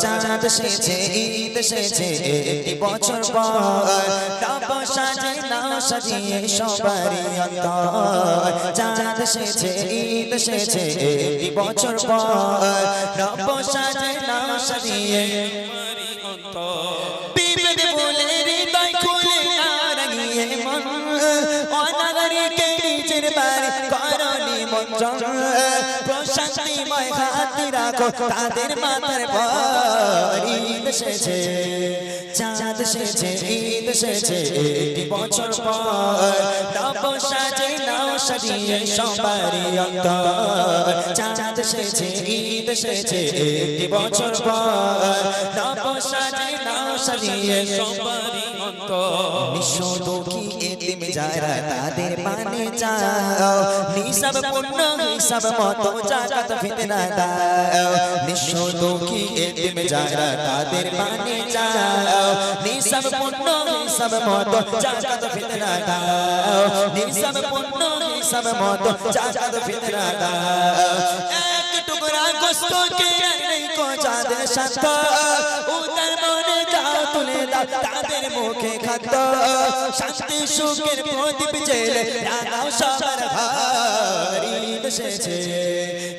চাঁদ সেছে ঈদ সেছে একটি বছর পর সাজিয়ে সবারই চাঁদ সেছে ঈদ সেছে একটি বছর পর সাজে না সাজিয়ে বিবেক বলে হৃদয় খুলে না রাঙিয়ে অনাগরিকে নিজের বাড়ি করণি মন্ত্রণ প্রশান্তিময় হাত রাখো তাদের মাথার পর ঈদ চাঁদ সেছে ঈদ সেছে একটি বছর পর নব সাজে সাজিয়ে সবারই অন্তর চাঁদ সেছে ঈদ সেছে একটি বছর পর। নব সাজে নাও সাজিয়ে সবারই নিঃস্ব দুঃখী এতিম যারা তাদের মানে চাও। নিসব পূর্ণ হিসাব মতো জাকাত ফিতনা দাও। যারা তাদের মানে চাও, নিসব পুণ্য, নিসব মত জাকাত ফিতনা দাও। নিসব পুণ্য, নিসব মত জাকাত ফিতনা দাও। এক টুকরা গোশত কে নেই কো চাঁদের সাথ। উদার তুলে দাও, তাদের মুখে খাদ্য। শান্তি, সুখের প্রদীপ জেলে রাগাও সবার ভার ঈদ সেছে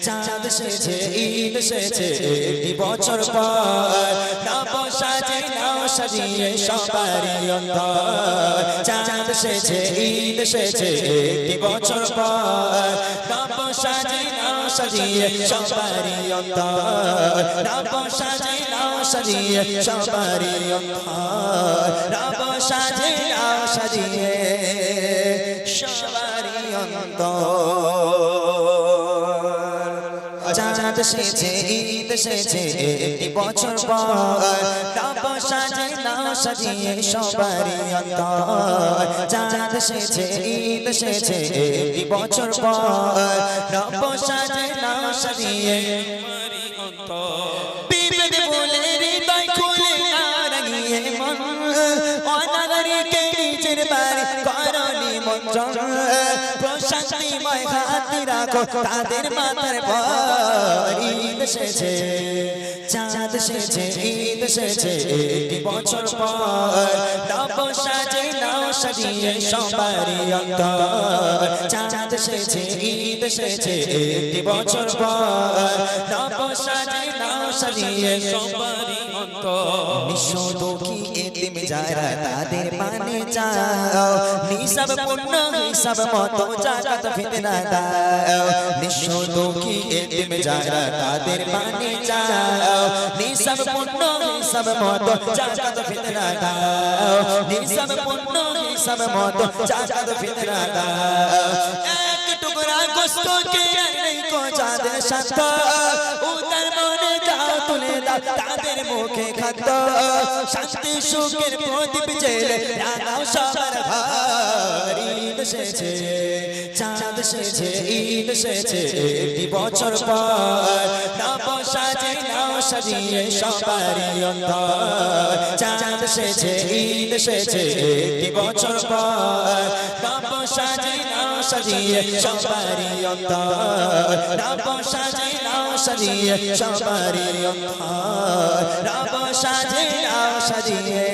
চাঁদ সেছে ঈদ সেছে একটি বছর পর নব সাজে নাও সাজিয়ে সবারই অন্তর। চাঁদ সেছে ঈদ সেছে একটি বছর পর নব সাজে সাজিয়ে সবারই অন্তর। চাঁদ সেছে ঈদ সেছে একটি বছর পর। সাজে নাও সাজিয়ে সবারই অন্তর। চাঁদ সেছে ঈদ সেছে একটি বছর পর নব সাজে নাও সাজিয়ে বিবেক বলে হৃদয় খুলে না রাঙিয়ে মন অনাগরিকে রাখো তাদের মাথার পর ঈদ সেছে চাঁদ সেছে ঈদ সেছে একটি বছর পর নব সাজে নাও সাজিয়ে সবারই অন্তর। চাঁদ সেছে ঈদ সেছে একটি বছর পর নব সাজে নাও সাজিয়ে সবারই তাদের মানে চাও নিসব পূর্ণ হিসাব মতো জাকাত ফিতনা দাও। যারা তাদের মানে চাও নিসব পুণ্য নিসব মত জাকাত ফিতনা দাও নিসব পুণ্য নিসব মত জাকাত ফিতনা দাও টুকরা গোস্ত কে নেই কো চাঁদের সাথ উদার মনে যাও তুলে দাও তাদের মুখে খাদ্য শান্তি সুখের প্রদীপ জেলে রাগাও ভার চাঁদ ঈদ বছর পর সাজিয়ে অন্তর চাঁদ ঈদ বছর পর সাজিয়ে সবারই অন্তর। নব সাজে নাও সাজিয়ে সবারই অন্তর। নব সাজে নাও সাজিয়ে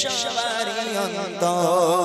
সবারই অন্তর।